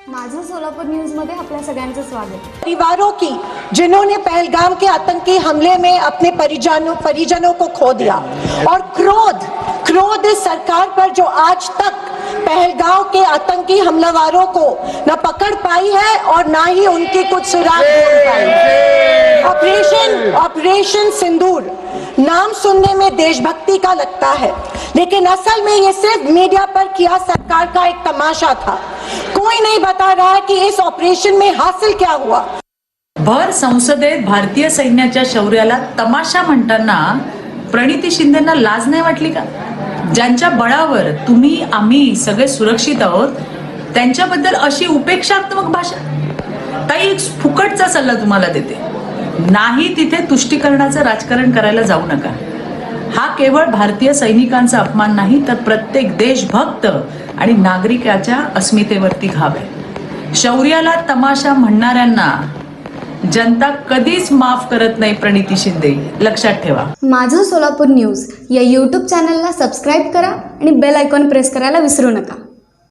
माझं सोलापूर न्यूज़ मध्ये आपल्या सगळ्यांचं स्वागत. परिवारों की जिन्होंने पहलगाम के आतंकी हमले में अपने परिजनों परिजनों को खो दिया। और क्रोध क्रोध इस सरकार पर जो आज तक पहलगांव के आतंकी हमलावरों को न पकड़ पाई है और ना ही उनकी कुछ सुराग ऑपरेशन ऑपरेशन सिंदूर नाम सुनने में देशभक्ति का लगता है। लेकिन असल में ये सिर्फ़ मीडिया पर किया सरकार का एक तमाशा था। कोई नहीं बता रहा है कि इस ऑपरेशन में हासिल क्या हुआ। भर संसदेत भारतीय सैन्याच्या शौर्याला तमाशा म्हणताना प्रणिती शिंदेना लाज नाही वाटली का? ज्यांच्या बळावर तुम्ही आम्ही सगळे सुरक्षित आहोत त्यांच्याबद्दल अशी उपेक्षात्मक भाषा? ताई एक फुकटचा सल्ला तुम्हाला देते. नाही तिथे तुष्टीकरणाचं राजकारण करायला जाऊ नका. हा केवळ भारतीय सैनिकांचा अपमान नाही तर प्रत्येक देशभक्त आणि नागरिकाच्या अस्मितेवरती घाव आहे. शौर्याला तमाशा म्हणणाऱ्यांना जनता कधीच माफ करत नाही प्रणिती शिंदे. लक्षात ठेवा. माझं सोलापूर न्यूज या यूट्यूब चॅनलला सबस्क्राईब करा आणि बेल आयकॉन प्रेस करायला विसरू नका.